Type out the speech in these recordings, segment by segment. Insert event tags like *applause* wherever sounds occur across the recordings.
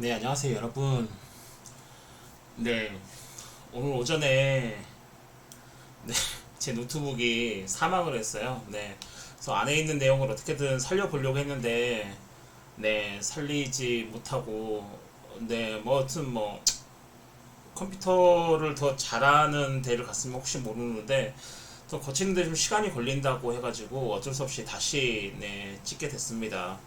네, 안녕하세요, 여러분. 네, 오늘 오전에 네, *laughs* 제 노트북이 사망을 했어요. 네, 그래서 안에 있는 내용을 어떻게든 살려보려고 했는데, 네, 살리지 못하고, 네, 뭐, 하여튼 뭐, 컴퓨터를 더 잘하는 데를 갔으면 혹시 모르는데, 또 거치는데 좀 시간이 걸린다고 해가지고 어쩔 수 없이 다시, 네, 찍게 됐습니다.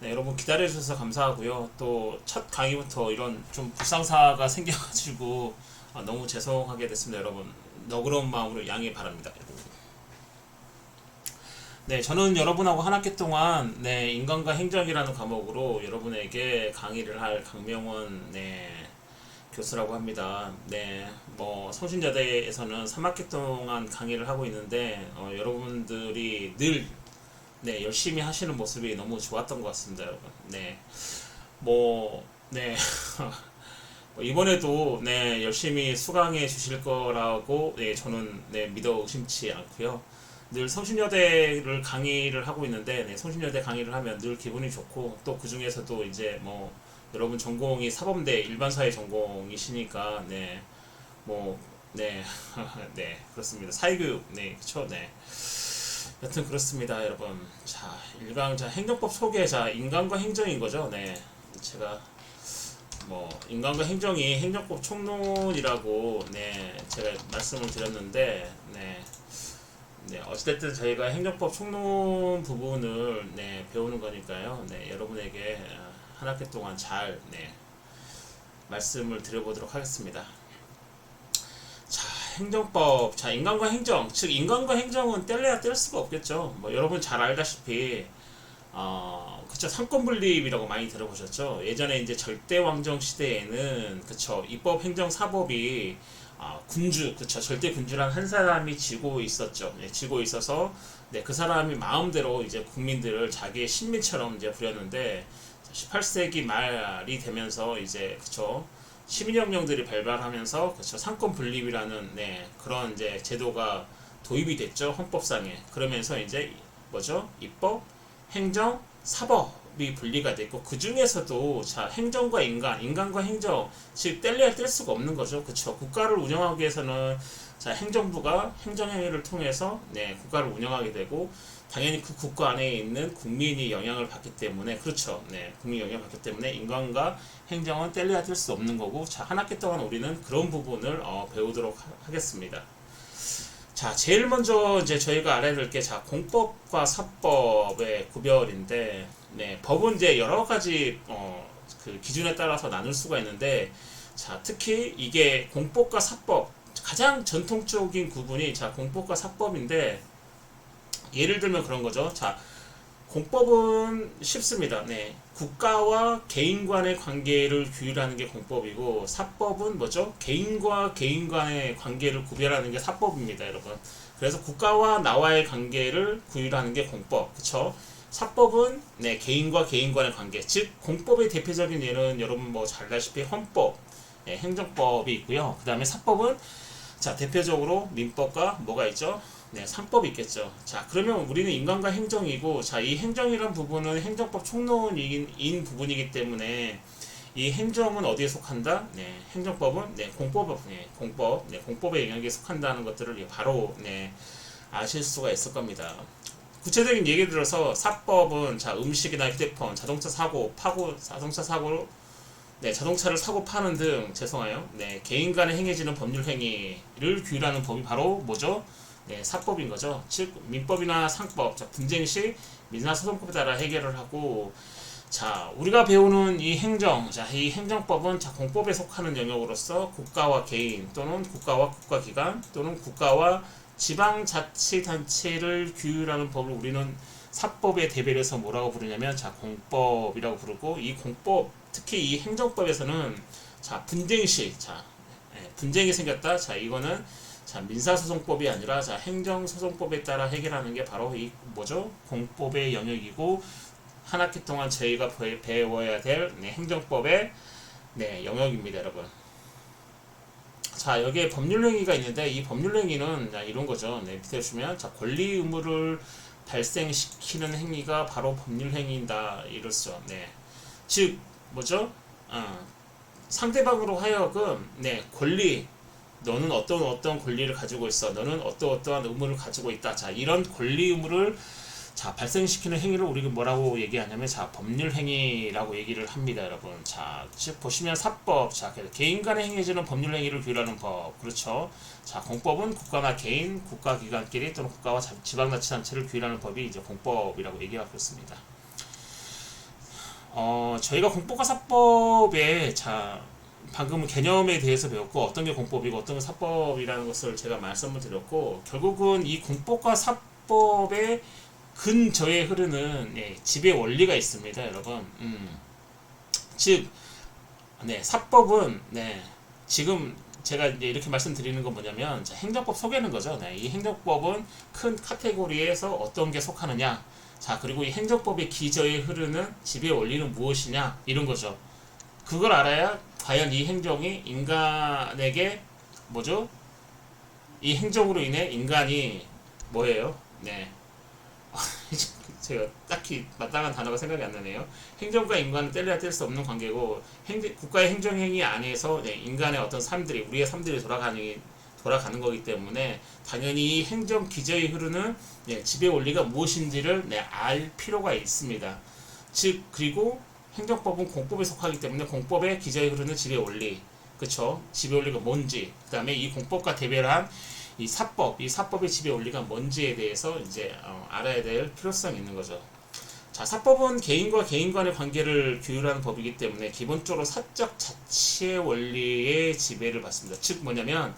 네, 여러분 기다려주셔서 감사하고요. 또 첫 강의부터 이런 좀 불상사가 생겨가지고 아, 너무 죄송하게 됐습니다, 여러분. 너그러운 마음으로 양해 바랍니다. 네, 저는 여러분하고 한 학기 동안 네, 인간과 행정이라는 과목으로 여러분에게 강의를 할 강명원 네, 교수라고 합니다. 네, 뭐 성신여대에서는 3학기 동안 강의를 하고 있는데 어, 여러분들이 늘 네, 열심히 하시는 모습이 너무 좋았던 것 같습니다, 여러분. 네, 뭐, 네. *laughs* 뭐 이번에도 네, 열심히 수강해 주실 거라고 네, 저는 네, 믿어 의심치 않고요. 늘 성신여대를 강의를 하고 있는데 네, 성신여대 강의를 하면 늘 기분이 좋고 또 그 중에서도 이제 뭐 여러분 전공이 사범대 일반사회 전공이시니까 네, 뭐 네, *laughs* 네 그렇습니다. 사회교육 네, 그렇죠, 네. 여튼 그렇습니다, 여러분. 자, 일강 자 행정법 소개 자 인간과 행정인 거죠. 네, 제가 뭐 인간과 행정이 행정법 총론이라고 네 제가 말씀을 드렸는데 네. 네, 어찌됐든 저희가 행정법 총론 부분을 네, 배우는 거니까요. 네, 여러분에게 어, 한 학기 동안 잘 네, 말씀을 드려보도록 하겠습니다. 자, 행정법. 자, 인간과 행정. 즉, 인간과 행정은 뗄래야 뗄 수가 없겠죠. 뭐, 여러분 잘 알다시피, 어, 그쵸. 상권분립이라고 많이 들어보셨죠. 예전에 이제 절대 왕정 시대에는, 그쵸. 입법, 행정, 사법이, 아, 군주, 그쵸. 절대 군주란 한 사람이 지고 있었죠. 네, 지고 있어서, 네, 그 사람이 마음대로 이제 국민들을 자기의 신민처럼 이제 부렸는데, 18세기 말이 되면서 이제, 그쵸. 시민혁명들이 발발하면서 그쵸 상권 분립이라는 네 그런 이제 제도가 도입이 됐죠 헌법상에. 그러면서 이제 뭐죠? 입법 행정 사법이 분리가 됐고 그 중에서도 자 행정과 인간 인간과 행정 즉 뗄래야 뗄 수가 없는 거죠. 그쵸 국가를 운영하기 위해서는 자 행정부가 행정행위를 통해서 네 국가를 운영하게 되고 당연히 그 국가 안에 있는 국민이 영향을 받기 때문에 그렇죠. 네, 국민이 영향을 받기 때문에 인간과 행정은 뗄래야 뗄 수 없는 거고 자, 한 학기 동안 우리는 그런 부분을 어, 배우도록 하, 겠습니다 자, 제일 먼저 이제 저희가 알아야 될 게 자, 공법과 사법의 구별인데 네, 법은 이제 여러 가지 어, 그 기준에 따라서 나눌 수가 있는데 자, 특히 이게 공법과 사법 가장 전통적인 구분이 자, 공법과 사법인데 예를 들면 그런 거죠. 자, 공법은 쉽습니다. 네. 국가와 개인 간의 관계를 규율하는 게 공법이고 사법은 뭐죠? 개인과 개인 간의 관계를 구별하는 게 사법입니다, 여러분. 그래서 국가와 나와의 관계를 구율하는 게 공법. 그쵸? 사법은 네, 개인과 개인 간의 관계. 즉 공법의 대표적인 예는 여러분 뭐잘 알다시피 헌법, 네, 행정법이 있고요. 그다음에 사법은 자, 대표적으로 민법과 뭐가 있죠? 네, 3법이 있겠죠. 자, 그러면 우리는 인간과 행정이고, 자, 이 행정이란 부분은 행정법 총론인 인 부분이기 때문에 이 행정은 어디에 속한다? 네, 행정법은 네, 공법, 네, 공법, 네, 공법의 영역에 속한다는 것들을 바로 네, 아실 수가 있을 겁니다. 구체적인 예를 들어서 사법은 자 음식이나 휴대폰, 자동차 사고, 파고, 자동차 사고로 네, 자동차를 사고 파는 등 죄송해요. 네, 개인 간에 행해지는 법률 행위를 규율하는 법이 바로 뭐죠? 네, 사법인 거죠. 즉 민법이나 상법, 자, 분쟁 시 민사소송법에 따라 해결을 하고 자, 우리가 배우는 이 행정, 자, 이 행정법은 자, 공법에 속하는 영역으로서 국가와 개인 또는 국가와 국가기관 또는 국가와 지방자치단체를 규율하는 법을 우리는 사법의 대별에서 뭐라고 부르냐면 자, 공법이라고 부르고 이 공법, 특히 이 행정법에서는 자, 분쟁 시, 자, 예, 분쟁이 생겼다. 자, 이거는 자, 민사소송법이 아니라 자, 행정소송법에 따라 해결하는 게 바로 이 뭐죠? 공법의 영역이고 한 학기 동안 저희가 배, 배워야 될 네, 행정법의 네, 영역입니다, 여러분. 자, 여기에 법률행위가 있는데 이 법률행위는 자, 이런 거죠. 네, 밑에 보시면 자, 권리 의무를 발생시키는 행위가 바로 법률행위다 이렇죠. 네. 즉 뭐죠? 어, 상대방으로 하여금 네 권리 너는 어떤 어떤 권리를 가지고 있어? 너는 어떤 어떠한 의무를 가지고 있다. 자 이런 권리 의무를 자 발생시키는 행위를 우리가 뭐라고 얘기하냐면 자 법률 행위라고 얘기를 합니다 여러분. 자즉 보시면 사법. 자 그래서 개인 간에 행해지는 법률 행위를 규율하는 법. 그렇죠? 자 공법은 국가나 개인 국가 기관끼리 또는 국가와 자- 지방 자치 단체를 규율하는 법이 이제 공법이라고 얘기하고 있습니다. 어 저희가 공법과 사법에 자 방금 개념에 대해서 배웠고 어떤 게 공법이고 어떤 게 사법이라는 것을 제가 말씀을 드렸고 결국은 이 공법과 사법의 근저에 흐르는 예, 지배 원리가 있습니다, 여러분. 음. 즉, 네 사법은 네 지금 제가 이제 이렇게 말씀드리는 건 뭐냐면 자, 행정법 속에는 거죠. 네, 이 행정법은 큰 카테고리에서 어떤 게 속하느냐. 자 그리고 이 행정법의 기저에 흐르는 지배 원리는 무엇이냐 이런 거죠. 그걸 알아야 과연 이 행정이 인간에게 뭐죠? 이 행정으로 인해 인간이 뭐예요? 네. *laughs* 제가 딱히 마땅한 단어가 생각이 안 나네요. 행정과 인간은 뗄래야 뗄 수 없는 관계고 행정, 국가의 행정행위 안에서 네, 인간의 어떤 삶들이 우리의 삶들이 돌아가는 돌아가는 거기 때문에 당연히 이 행정 기저에 흐르는 네, 지배 원리가 무엇인지를 네, 알 필요가 있습니다. 즉 그리고 행정법은 공법에 속하기 때문에 공법의 기저에 흐르는 지배 원리, 그쵸? 지배 원리가 뭔지, 그 다음에 이 공법과 대별한 이 사법, 이 사법의 지배 원리가 뭔지에 대해서 이제 어, 알아야 될 필요성이 있는 거죠. 자, 사법은 개인과 개인 간의 관계를 규율하는 법이기 때문에 기본적으로 사적 자치의 원리의 지배를 받습니다. 즉 뭐냐면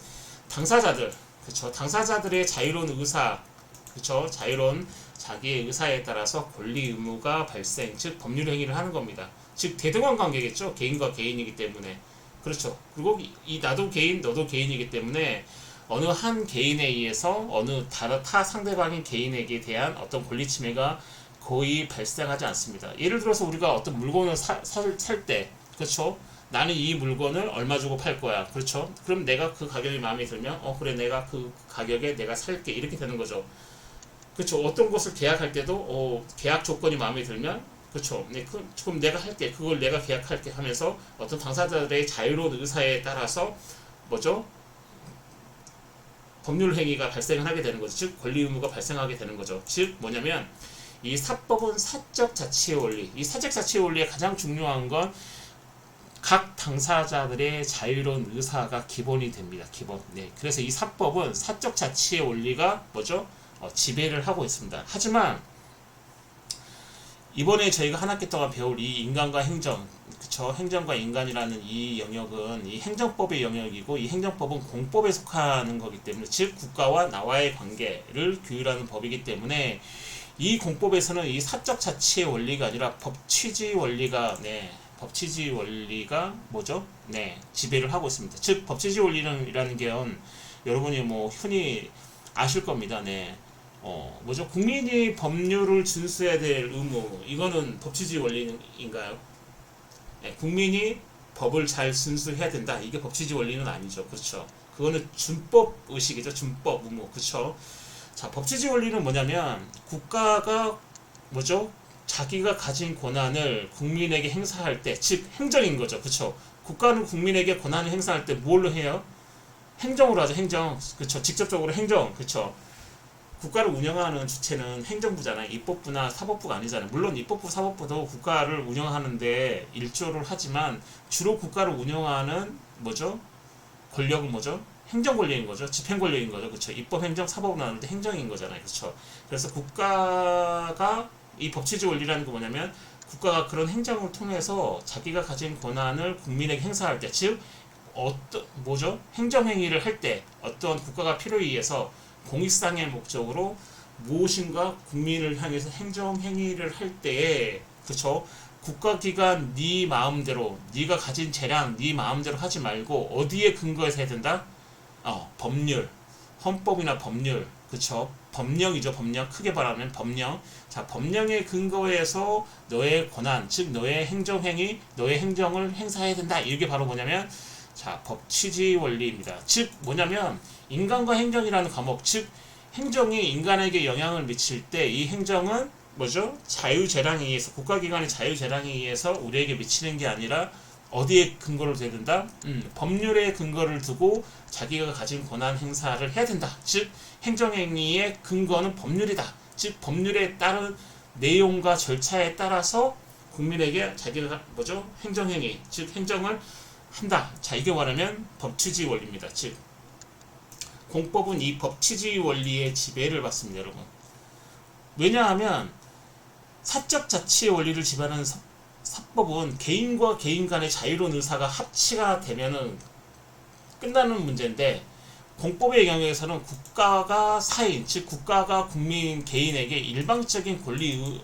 당사자들, 그렇죠? 당사자들의 자유로운 의사, 그렇죠? 자유로운 자기의 의사에 따라서 권리 의무가 발생, 즉 법률 행위를 하는 겁니다. 즉 대등한 관계겠죠. 개인과 개인이기 때문에 그렇죠. 그리고 이, 이 나도 개인, 너도 개인이기 때문에 어느 한 개인에 의해서 어느 다른 타 상대방인 개인에게 대한 어떤 권리 침해가 거의 발생하지 않습니다. 예를 들어서 우리가 어떤 물건을 살 때, 그렇죠? 나는 이 물건을 얼마 주고 팔 거야, 그렇죠? 그럼 내가 그 가격이 마음에 들면, 어 그래 내가 그 가격에 내가 살게 이렇게 되는 거죠. 그렇죠? 어떤 것을 계약할 때도 어, 계약 조건이 마음에 들면, 그렇죠? 네, 그, 그럼 내가 할게, 그걸 내가 계약할게 하면서 어떤 당사자들의 자유로운 의사에 따라서 뭐죠? 법률 행위가 발생을 하게 되는 거죠. 즉 권리 의무가 발생하게 되는 거죠. 즉 뭐냐면 이 사법은 사적 자치의 원리. 이 사적 자치의 원리의 가장 중요한 건 각 당사자들의 자유로운 의사가 기본이 됩니다. 기본. 네. 그래서 이 사법은 사적 자치의 원리가 뭐죠? 어, 지배를 하고 있습니다. 하지만 이번에 저희가 한 학기 동안 배울 이 인간과 행정, 그쵸? 행정과 인간이라는 이 영역은 이 행정법의 영역이고 이 행정법은 공법에 속하는 거기 때문에 즉 국가와 나와의 관계를 규율하는 법이기 때문에 이 공법에서는 이 사적 자치의 원리가 아니라 법 취지 원리가 네 법 취지 원리가 뭐죠? 네 지배를 하고 있습니다. 즉 법 취지 원리는이라는 게요 여러분이 뭐 흔히 아실 겁니다. 네. 어, 뭐죠? 국민이 법률을 준수해야 될 의무, 이거는 법치주의 원리인가요? 네, 국민이 법을 잘 준수해야 된다. 이게 법치주의 원리는 아니죠. 그렇죠? 그거는 준법 의식이죠. 준법 의무. 그렇죠? 자, 법치주의 원리는 뭐냐면 국가가 뭐죠? 자기가 가진 권한을 국민에게 행사할 때, 즉 행정인 거죠. 그렇죠? 국가는 국민에게 권한을 행사할 때 뭘로 해요? 행정으로 하죠. 행정. 그렇죠? 직접적으로 행정. 그렇죠? 국가를 운영하는 주체는 행정부잖아요. 입법부나 사법부가 아니잖아요. 물론 입법부, 사법부도 국가를 운영하는데 일조를 하지만 주로 국가를 운영하는 뭐죠? 권력은 뭐죠? 행정 권력인 거죠. 집행 권력인 거죠. 그렇죠? 입법, 행정, 사법은 나는데 행정인 거잖아요. 그렇죠? 그래서 국가가 이 법치주의 원리라는 게 뭐냐면 국가가 그런 행정을 통해서 자기가 가진 권한을 국민에게 행사할 때, 즉 어떤 뭐죠? 행정 행위를 할 때 어떤 국가가 필요에 의해서 공익상의 목적으로 무엇인가 국민을 향해서 행정 행위를 할 때에 그쵸? 국가기관 네 마음대로 네가 가진 재량 네 마음대로 하지 말고 어디에 근거해서 해야 된다? 어 법률. 헌법이나 법률. 그쵸? 법령이죠 법령. 크게 말하면 법령. 자 법령에 근거해서 너의 권한 즉 너의 행정행위 너의 행정을 행사해야 된다. 이게 바로 뭐냐면 자 법치지 원리입니다 즉 뭐냐면 인간과 행정이라는 과목, 즉 행정이 인간에게 영향을 미칠 때 이 행정은 뭐죠? 자유재량에 의해서 국가기관의 자유재량에 의해서 우리에게 미치는 게 아니라 어디에 근거를 둬야 된다? 음, 법률에 근거를 두고 자기가 가진 권한 행사를 해야 된다. 즉 행정행위의 근거는 법률이다. 즉 법률에 따른 내용과 절차에 따라서 국민에게 자기가 뭐죠? 행정행위, 즉 행정을 한다. 자 이게 말하면 법치주의 원리입니다. 즉 공법은 이 법치주의 원리의 지배를 받습니다, 여러분. 왜냐하면 사적 자치의 원리를 지배하는 사, 사법은 개인과 개인 간의 자유로운 의사가 합치가 되면은 끝나는 문제인데 공법의 영역에서는 국가가 사인, 즉 국가가 국민 개인에게 일방적인 권리 의,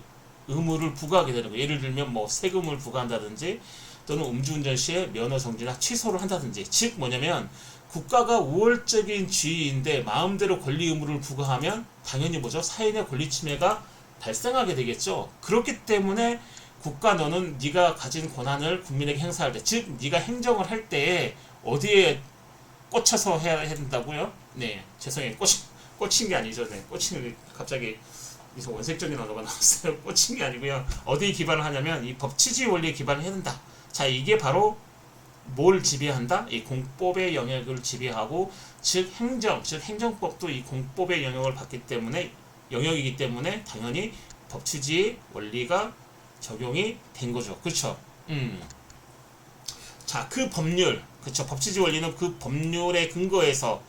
의무를 부과하게 되는 거예요. 예를 들면 뭐 세금을 부과한다든지 또는 음주운전 시에 면허 정지나 취소를 한다든지 즉 뭐냐면 국가가 우월적인 지위인데 마음대로 권리 의무를 부과하면 당연히 뭐죠? 사인의 권리 침해가 발생하게 되겠죠. 그렇기 때문에 국가 너는 네가 가진 권한을 국민에게 행사할 때 즉 네가 행정을 할때 어디에 꽂혀서 해야 된다고요? 네 죄송해요. 꽂힌, 꽂힌 게 아니죠. 네 꽂힌 게 갑자기 여기서 원색적인 언어가 나왔어요. *laughs* 꽂힌 게 아니고요. 어디에 기반을 하냐면 이 법치주의 원리에 기반을 해야 된다 자, 이게 바로 뭘 지배한다? 이 공법의 영역을 지배하고 즉 행정, 즉 행정법도 이 공법의 영역을 받기 때문에 영역이기 때문에 당연히 법치주의 원리가 적용이 된 거죠. 그렇죠? 음. 자, 그 법률, 그렇죠? 법치주의 원리는 그 법률에 근거해서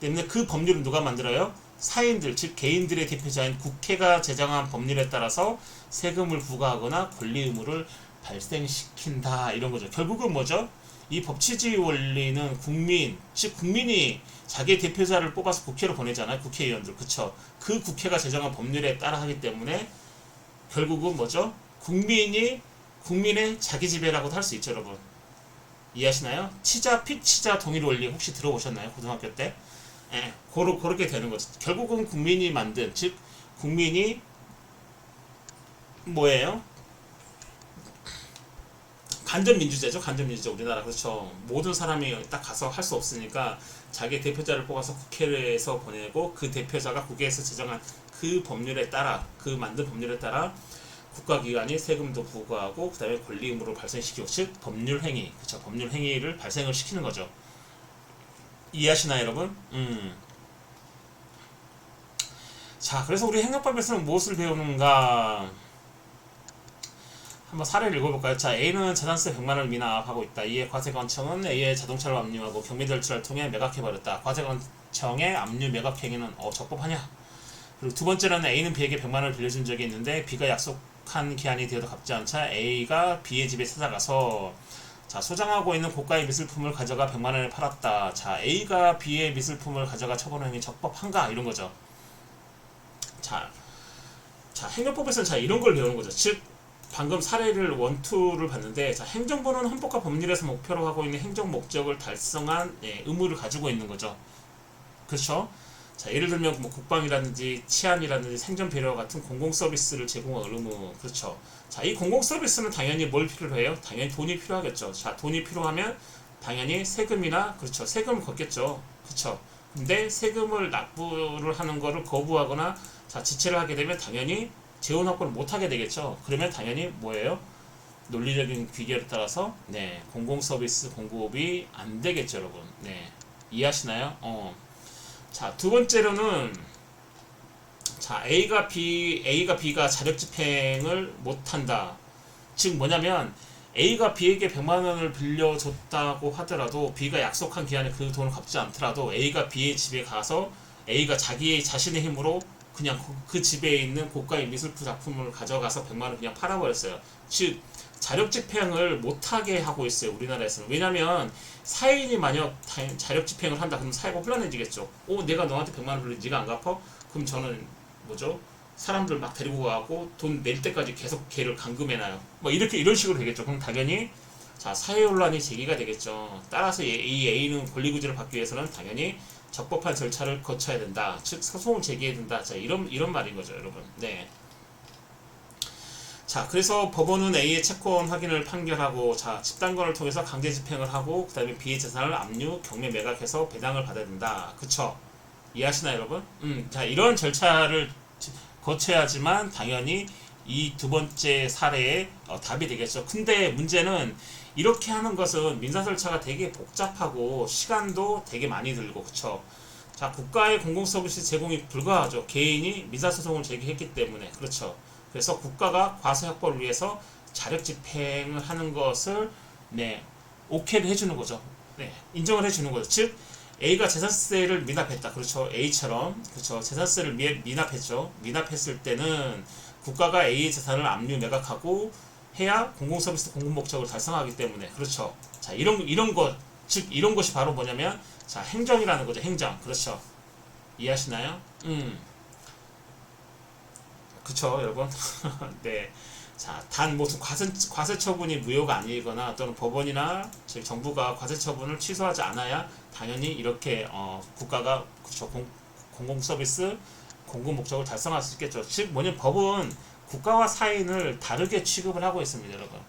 때문에 그 법률은 누가 만들어요? 사인들, 즉 개인들의 대표자인 국회가 제정한 법률에 따라서 세금을 부과하거나 권리 의무를 발생시킨다 이런 거죠. 결국은 뭐죠? 이 법치주의 원리는 국민, 즉 국민이 자기 대표자를 뽑아서 국회로 보내잖아요. 국회의원들, 그쵸? 그 국회가 제정한 법률에 따라 하기 때문에 결국은 뭐죠? 국민이 국민의 자기 지배라고도 할 수 있죠, 여러분. 이해하시나요? 치자, 피치자 동일 원리 혹시 들어보셨나요? 고등학교 때? 예, 고로, 그렇게 되는 거죠. 결국은 국민이 만든, 즉, 국민이 뭐예요? 간접 민주제죠. 간접 민주제 우리나라 그렇죠. 모든 사람이 딱 가서 할 수 없으니까 자기 대표자를 뽑아서 국회에서 보내고 그 대표자가 국회에서 제정한 그 법률에 따라 그 만든 법률에 따라 국가기관이 세금도 부과하고 그다음에 권리 의무를 발생시키고 즉 법률 행위 그렇죠. 법률 행위를 발생을 시키는 거죠. 이해하시나요, 여러분? 음. 자, 그래서 우리 행정법에서는 무엇을 배우는가? 한번 사례를 읽어볼까요? 자, A는 재산세 100만 원을 미납하고 있다. 이에 과세관청은 A의 자동차를 압류하고 경비 절차를 통해 매각해버렸다. 과세관청의 압류 매각 행위는 어 적법하냐? 그리고 두 번째로는 A는 B에게 100만 원을 빌려준 적이 있는데 B가 약속한 기한이 되어도 갚지 않자 A가 B의 집에 찾아가서 자 소장하고 있는 고가의 미술품을 가져가 100만 원에 팔았다. 자 A가 B의 미술품을 가져가 처분한 행위 적법한가? 이런 거죠. 자, 자 행정법에서는 자 이런 걸 배우는 거죠. 즉 방금 사례를 원투를 봤는데 자, 행정부는 헌법과 법률에서 목표로 하고 있는 행정 목적을 달성한 예, 의무를 가지고 있는 거죠. 그렇죠? 자, 예를 들면 뭐 국방이라든지 치안이라든지 생존 배려 같은 공공 서비스를 제공할 의무. 그렇죠. 자, 이 공공 서비스는 당연히 뭘 필요로 해요? 당연히 돈이 필요하겠죠. 자, 돈이 필요하면 당연히 세금이나 그렇죠. 세금을 걷겠죠. 그렇죠. 근데 세금을 납부를 하는 거를 거부하거나 자, 지체를 하게 되면 당연히 재원 확보를 못 하게 되겠죠. 그러면 당연히 뭐예요? 논리적인 귀결에 따라서 네 공공 서비스 공급이 안 되겠죠, 여러분. 네 이해하시나요? 어. 자, 두 번째로는 자, A가 B, A가 B가 자력 집행을 못 한다. 즉 뭐냐면 A가 B에게 100만 원을 빌려줬다고 하더라도 B가 약속한 기한에 그 돈을 갚지 않더라도 A가 B의 집에 가서 A가 자기의 자신의 힘으로 그냥 그, 그 집에 있는 고가의 미술품 작품을 가져가서 100만 원 그냥 팔아버렸어요. 즉 자력 집행을 못하게 하고 있어요. 우리나라에서는. 왜냐면 사인이 만약 다- 자력 집행을 한다 그러면 사회가 혼란해지겠죠. 오 내가 너한테 100만 원 빌려 네가 안 갚아? 그럼 저는 뭐죠? 사람들 막 데리고 가고 돈 낼 때까지 계속 걔를 감금해놔요. 뭐 이렇게 이런 식으로 되겠죠. 그럼 당연히 자 사회 혼란이 제기가 되겠죠. 따라서 이- 이 A는 권리구제를 받기 위해서는 당연히 적법한 절차를 거쳐야 된다. 즉 소송을 제기해야 된다. 자 이런 이런 말인 거죠, 여러분. 네. 자 그래서 법원은 A의 채권 확인을 판결하고 자 집단권을 통해서 강제 집행을 하고 그 다음에 B의 재산을 압류, 경매 매각해서 배당을 받아야 된다. 그쵸? 이해하시나요, 여러분? 음, 자 이런 절차를 지- 거쳐야지만 당연히 이 두 번째 사례의 어, 답이 되겠죠. 근데 문제는 이렇게 하는 것은 민사 절차가 되게 복잡하고 시간도 되게 많이 들고 그쵸? 자 국가의 공공 서비스 제공이 불가하죠. 개인이 민사 소송을 제기했기 때문에 그렇죠? 그래서 국가가 과세 확보를 위해서 자력 집행을 하는 것을 네 오케이를 해주는 거죠. 네 인정을 해주는 거죠. 즉 A가 재산세를 미납했다. 그렇죠? A처럼. 그렇죠? 재산세를 미, 미납했죠. 미납했을 때는 국가가 A의 재산을 압류 매각하고 해야 공공 서비스 공공 목적을 달성하기 때문에 그렇죠. 자 이런 이런 것 즉 이런 것이 바로 뭐냐면 자 행정이라는 거죠. 행정 그렇죠. 이해하시나요? 음. 그쵸 여러분. *laughs* 네. 자, 단 무슨 과세, 과세 처분이 무효가 아니거나 또는 법원이나 즉 정부가 과세 처분을 취소하지 않아야 당연히 이렇게 어, 국가가 공, 공공 서비스 공공 목적을 달성할 수 있겠죠. 즉 뭐냐면 법은 국가와 사인을 다르게 취급을 하고 있습니다, 여러분.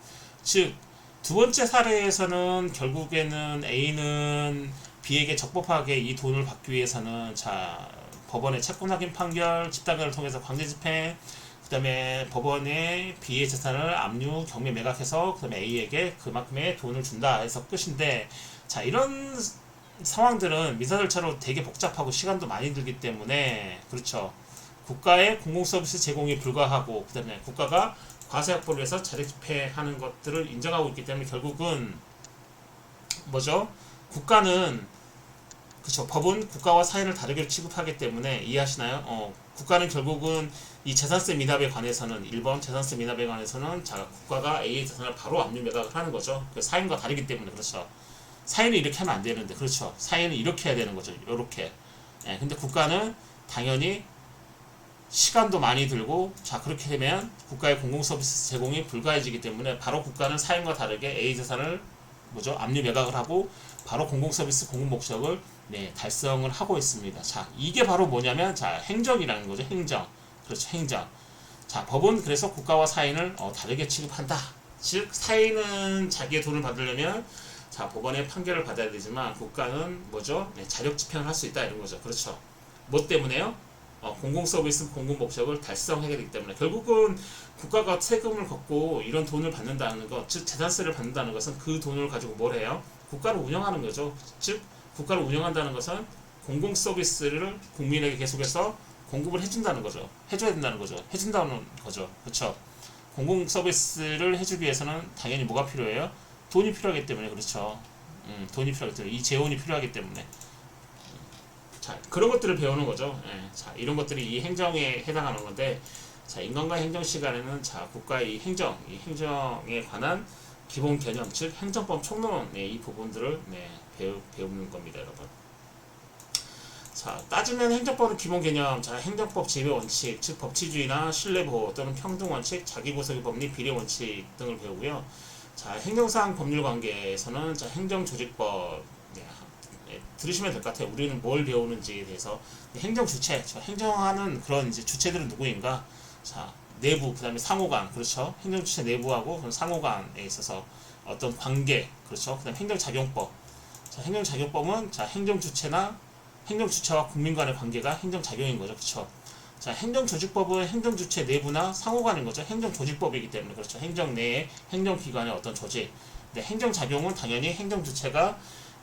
즉 두 번째 사례에서는 결국에는 A는 B에게 적법하게 이 돈을 받기 위해서는 자 법원의 채권 확인 판결, 집단결을 통해서 강제 집행, 그 다음에 법원에 B의 재산을 압류, 경매 매각해서 그 다음에 A에게 그만큼의 돈을 준다 해서 끝인데 자 이런 상황들은 민사 절차로 되게 복잡하고 시간도 많이 들기 때문에 그렇죠. 국가의 공공 서비스 제공이 불가하고 그다음에 국가가 과세 확보를 위해서 자력 집행하는 것들을 인정하고 있기 때문에 결국은 뭐죠? 국가는 그렇죠. 법은 국가와 사회를 다르게 취급하기 때문에 이해하시나요? 어, 국가는 결국은 이 재산세 미납에 관해서는 1번 재산세 미납에 관해서는 자 국가가 A의 재산을 바로 압류 매각을 하는 거죠. 그 사인과 다르기 때문에 그렇죠. 사인은 이렇게 하면 안 되는데 그렇죠. 사인은 이렇게 해야 되는 거죠. 이렇게. 예, 근데 국가는 당연히 시간도 많이 들고 자 그렇게 되면 국가의 공공 서비스 제공이 불가해지기 때문에 바로 국가는 사인과 다르게 A 재산을 뭐죠 압류 매각을 하고 바로 공공 서비스 공공 목적을 네 달성을 하고 있습니다. 자 이게 바로 뭐냐면 자 행정이라는 거죠 행정 그렇죠 행정 자 법은 그래서 국가와 사인을 어, 다르게 취급한다. 즉 사인은 자기의 돈을 받으려면 자 법원의 판결을 받아야 되지만 국가는 뭐죠 네, 자력 집행을 할 수 있다 이런 거죠. 그렇죠. 뭐 때문에요? 어, 공공 서비스 공공 목적을 달성하게 되기 때문에 결국은 국가가 세금을 걷고 이런 돈을 받는다는 것, 즉 재산세를 받는다는 것은 그 돈을 가지고 뭘 해요? 국가를 운영하는 거죠. 즉 국가를 운영한다는 것은 공공 서비스를 국민에게 계속해서 공급을 해준다는 거죠. 해줘야 된다는 거죠. 해준다는 거죠. 그렇죠. 공공 서비스를 해주기 위해서는 당연히 뭐가 필요해요? 돈이 필요하기 때문에 그렇죠. 음, 돈이 필요하기 때문에 이 재원이 필요하기 때문에 자 그런 것들을 배우는 거죠. 예, 자 이런 것들이 이 행정에 해당하는 건데 자 인간과 행정 시간에는 자 국가의 이 행정 이 행정에 관한 기본 개념 즉 행정법 총론 네, 이 부분들을 네, 배우, 배우는 겁니다, 여러분. 자 따지면 행정법은 기본 개념 자 행정법 지배 원칙 즉 법치주의나 신뢰보호 또는 평등 원칙 자기구속의 법리 비례 원칙 등을 배우고요. 자 행정상 법률 관계에서는 자 행정조직법 들으시면 될 것 같아요. 우리는 뭘 배우는지에 대해서 행정 주체, 저 행정하는 그런 이제 주체들은 누구인가? 자 내부 그다음에 상호간 그렇죠. 행정 주체 내부하고 그런 상호간에 있어서 어떤 관계 그렇죠. 그다음 행정 작용법. 자 행정 작용법은 자 행정 주체나 행정 주체와 국민 간의 관계가 행정 작용인 거죠. 그렇죠. 자 행정 조직법은 행정 주체 내부나 상호간인 거죠. 행정 조직법이기 때문에 그렇죠. 행정 내에 행정 기관의 어떤 조직. 네, 행정 작용은 당연히 행정 주체가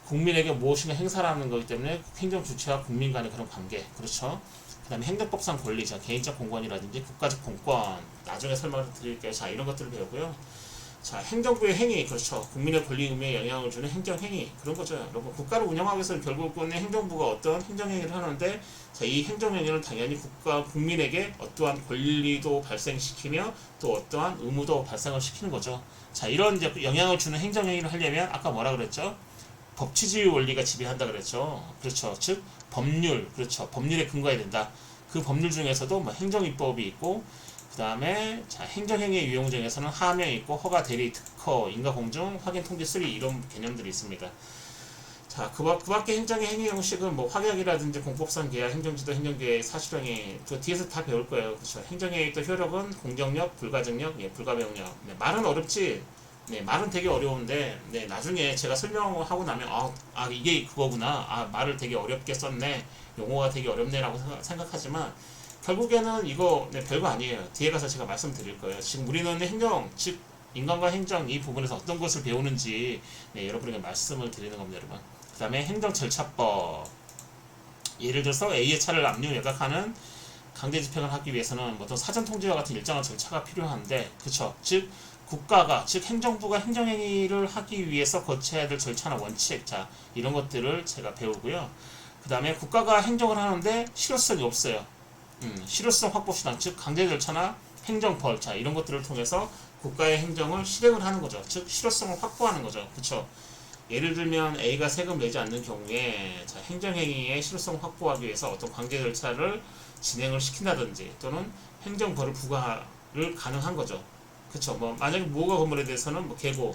국민에게 무엇인가 행사라는 거기 때문에 행정 주체와 국민 간의 그런 관계 그렇죠. 그 다음에 행정법상 권리, 자 개인적 공권이라든지 국가적 공권 나중에 설명을 드릴게요. 자 이런 것들을 배우고요. 자 행정부의 행위 그렇죠. 국민의 권리 의무에 영향을 주는 행정 행위 그런 거죠. 여러분 국가를 운영하기 위해서 결국은 행정부가 어떤 행정 행위를 하는데 자, 이 행정 행위는 당연히 국가 국민에게 어떠한 권리도 발생시키며 또 어떠한 의무도 발생을 시키는 거죠. 자 이런 이제 영향을 주는 행정 행위를 하려면 아까 뭐라 그랬죠? 법치주의 원리가 지배한다 그랬죠. 그렇죠. 즉 법률 그렇죠. 법률에 근거해야 된다. 그 법률 중에서도 뭐 행정입법이 있고 그 다음에 자 행정행위 유용 중에서는 하명이 있고 허가 대리 특허 인가공정 확인 통지 수리 이런 개념들이 있습니다. 자, 그, 밖- 그 밖에 행정의 행위 형식은 뭐 확약이라든지 공법상 계약, 행정지도, 행정계획, 사실행위 그 뒤에서 다 배울 거예요. 그렇죠. 행정행위 또 효력은 공정력, 불가증력, 예, 불가병력. 네, 말은 어렵지. 네, 말은 되게 어려운데 네, 나중에 제가 설명하고 나면 아, 아 이게 그거구나. 아, 말을 되게 어렵게 썼네. 용어가 되게 어렵네라고 생각- 생각하지만 결국에는 이거 네, 별거 아니에요. 뒤에 가서 제가 말씀드릴 거예요. 지금 우리는 행정 즉 인간과 행정 이 부분에서 어떤 것을 배우는지 네, 여러분에게 말씀을 드리는 겁니다, 여러분. 그 다음에 행정 절차법. 예를 들어서 A의 차를 압류 외곽하는 강제 집행을 하기 위해서는 뭐 어떤 사전 통지와 같은 일정한 절차가 필요한데, 그쵸? 즉 국가가 즉 행정부가 행정행위를 하기 위해서 거쳐야 될 절차나 원칙, 자 이런 것들을 제가 배우고요. 그 다음에 국가가 행정을 하는데 실효성이 없어요. 음, 실효성 확보 수단, 즉 강제 절차나 행정벌, 자 이런 것들을 통해서 국가의 행정을 실행을 하는 거죠. 즉 실효성을 확보하는 거죠. 그렇죠? 예를 들면 A가 세금 내지 않는 경우에 자, 행정행위의 실효성을 확보하기 위해서 어떤 관계 절차를 진행을 시킨다든지 또는 행정벌을 부과를 가능한 거죠. 그렇죠? 뭐 만약에 무허가 건물에 대해서는 뭐 개고,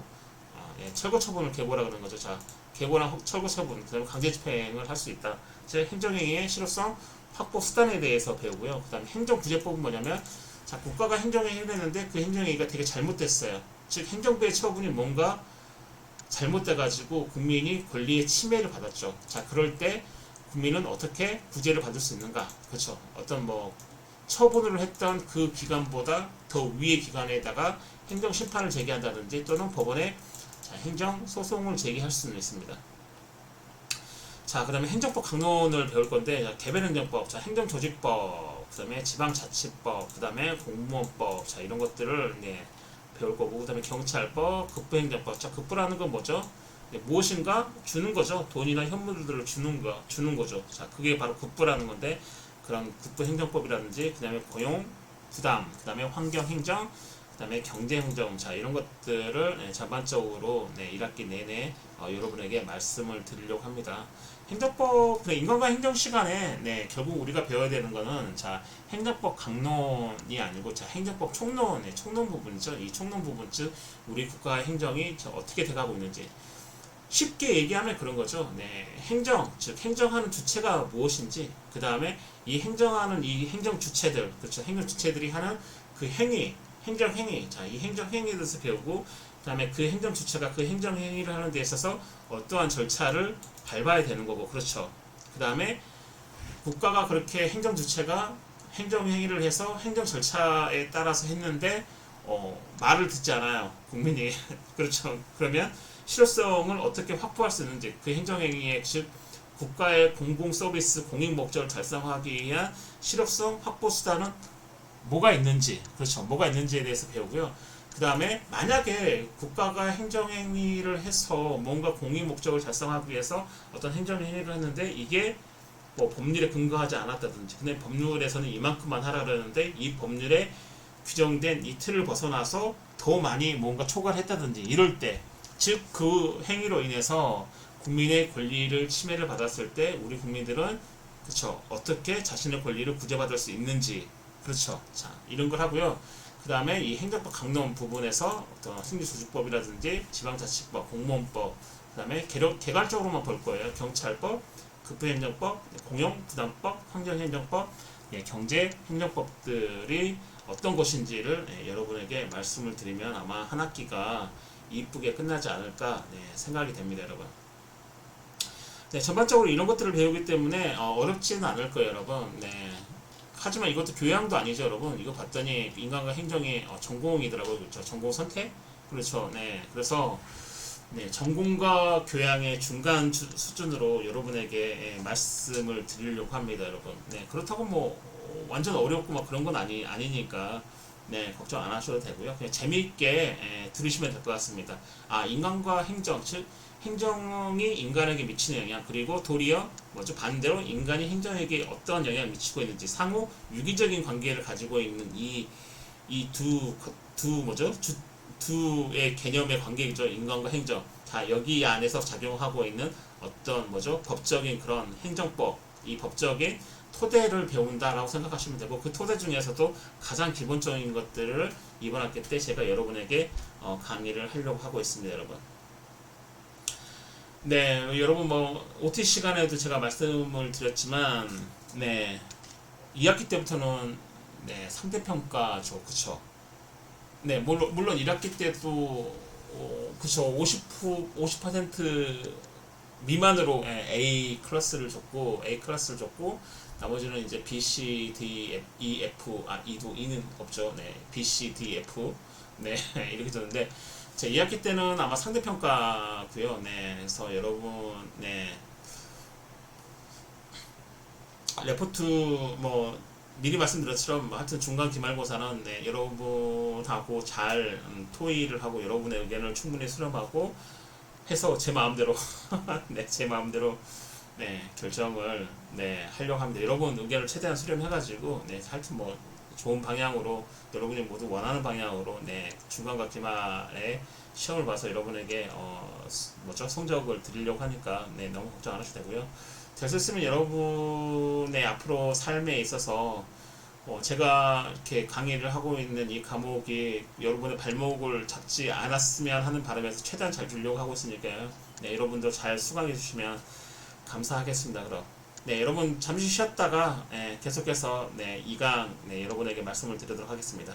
아, 예, 철거 처분을 개고라 그러는 거죠. 자, 개고나 혹- 철거 처분, 그다음에 강제 집행을 할 수 있다. 즉 행정행위의 실효성 확보 수단에 대해서 배우고요. 그다음에 행정구제법은 뭐냐면 자 국가가 행정행위를 했는데 그 행정행위가 되게 잘못됐어요. 즉 행정부의 처분이 뭔가 잘못돼가지고 국민이 권리의 침해를 받았죠. 자 그럴 때 국민은 어떻게 구제를 받을 수 있는가? 그렇죠. 어떤 뭐 처분을 했던 그 기관보다 더 위의 기관에다가 행정 심판을 제기한다든지 또는 법원에 자, 행정 소송을 제기할 수는 있습니다. 자, 그다음에 행정법 강론을 배울 건데 자, 개별행정법, 자, 행정조직법, 그다음에 지방자치법, 그다음에 공무원법, 자 이런 것들을 네, 배울 거고, 그다음에 경찰법, 급부행정법. 자, 급부라는 건 뭐죠? 네, 무엇인가 주는 거죠. 돈이나 현물들을 주는 거, 주는 거죠. 자, 그게 바로 급부라는 건데 그런 급부행정법이라든지 그다음에 고용, 부담, 그다음에 환경 행정, 그다음에 경제 행정, 자 이런 것들을 네, 전반적으로 네, 1학기 내내 어, 여러분에게 말씀을 드리려고 합니다. 행정법 그 인간과 행정 시간에 네, 결국 우리가 배워야 되는 거는 자 행정법 강론이 아니고 자 행정법 총론 네, 총론 부분이죠. 이 총론 부분 즉 우리 국가 행정이 자, 어떻게 돼가고 있는지 쉽게 얘기하면 그런 거죠. 네, 행정 즉 행정하는 주체가 무엇인지 그 다음에 이 행정하는 이 행정 주체들 그렇죠. 행정 주체들이 하는 그 행위 행정 행위 자 이 행정 행위에 대해서 배우고 그 다음에 그 행정 주체가 그 행정 행위를 하는 데 있어서 어떠한 절차를 밟아야 되는 거고 그렇죠. 그 다음에 국가가 그렇게 행정 주체가 행정 행위를 해서 행정 절차에 따라서 했는데 어, 말을 듣지 않아요 국민이 *laughs* 그렇죠. 그러면 실효성을 어떻게 확보할 수 있는지 그 행정 행위의 즉 국가의 공공 서비스 공익 목적을 달성하기 위한 실효성 확보 수단은 뭐가 있는지 그렇죠. 뭐가 있는지에 대해서 배우고요. 그 다음에 만약에 국가가 행정행위를 해서 뭔가 공익 목적을 달성하기 위해서 어떤 행정행위를 했는데 이게 뭐 법률에 근거하지 않았다든지 근데 법률에서는 이만큼만 하라 그러는데 이 법률에 규정된 이 틀을 벗어나서 더 많이 뭔가 초과했다든지 이럴 때 즉 그 행위로 인해서 국민의 권리를 침해를 받았을 때 우리 국민들은 그렇죠 어떻게 자신의 권리를 구제받을 수 있는지. 그렇죠. 자 이런 걸 하고요. 그 다음에 이 행정법 강론 부분에서 어떤 승리수주법이라든지 지방자치법 공무원법 그 다음에 개괄적으로만 볼 거예요. 경찰법 급부행정법 공용부담법 환경행정법 예, 경제행정법들이 어떤 것인지를 예, 여러분에게 말씀을 드리면 아마 한 학기가 이쁘게 끝나지 않을까 네, 생각이 됩니다, 여러분. 네, 전반적으로 이런 것들을 배우기 때문에 어, 렵지는 않을 거예요, 여러분. 네. 하지만 이것도 교양도 아니죠, 여러분. 이거 봤더니 인간과 행정의 어, 전공이더라고요, 그렇죠? 전공 선택, 그렇죠. 네, 그래서 네, 전공과 교양의 중간 주- 수준으로 여러분에게 예, 말씀을 드리려고 합니다, 여러분. 네, 그렇다고 뭐 어, 완전 어렵고 막 그런 건 아니 아니니까. 네, 걱정 안 하셔도 되고요. 그냥 재미있게 예, 들으시면 될 것 같습니다. 아, 인간과 행정, 즉 행정이 인간에게 미치는 영향, 그리고 도리어 뭐죠 반대로 인간이 행정에게 어떠한 영향을 미치고 있는지 상호 유기적인 관계를 가지고 있는 이 이 두 두 뭐죠 주, 두의 개념의 관계이죠 인간과 행정. 자 여기 안에서 작용하고 있는 어떤 뭐죠 법적인 그런 행정법 이 법적인 토대를 배운다라고 생각하시면 되고 그 토대 중에서도 가장 기본적인 것들을 이번 학기 때 제가 여러분에게 어, 강의를 하려고 하고 있습니다, 여러분. 네, 여러분 뭐 OT 시간에도 제가 말씀을 드렸지만 네 2학기 때부터는 네 상대평가죠, 그쵸? 네, 물론 물론 1학기 때도 어, 그쵸 50% 50% 미만으로 예, A 클래스를 줬고 A 클래스를 줬고 나머지는 이제 B, C, D, F, E, F 아 E도 E는 없죠. 네, B, C, D, F 네 *laughs* 이렇게 줬는데 제 2학기 때는 아마 상대평가고요. 네, 그래서 여러분 네 레포트 뭐 미리 말씀드렸처럼 하여튼 중간 기말고사는 네, 여러분하고 잘 음, 토의를 하고 여러분의 의견을 충분히 수렴하고 해서 제 마음대로 *laughs* 네, 제 마음대로 네, 결정을 네, 하려고 합니다. 여러분 의견을 최대한 수렴해 가지고 네, 하여튼 뭐 좋은 방향으로 여러분이 모두 원하는 방향으로 네, 중간과 기말에 시험을 봐서 여러분에게 어, 스- 뭐죠 성적을 드리려고 하니까 네, 너무 걱정 안 하셔도 되고요. 있으면 여러분의 앞으로 삶에 있어서 어, 제가 이렇게 강의를 하고 있는 이 과목이 여러분의 발목을 잡지 않았으면 하는 바람에서 최대한 잘 주려고 하고 있으니까요. 네, 여러분도 잘 수강해 주시면 감사하겠습니다. 그럼 네, 여러분 잠시 쉬었다가 네, 계속해서 네, 2강 네, 여러분에게 말씀을 드리도록 하겠습니다.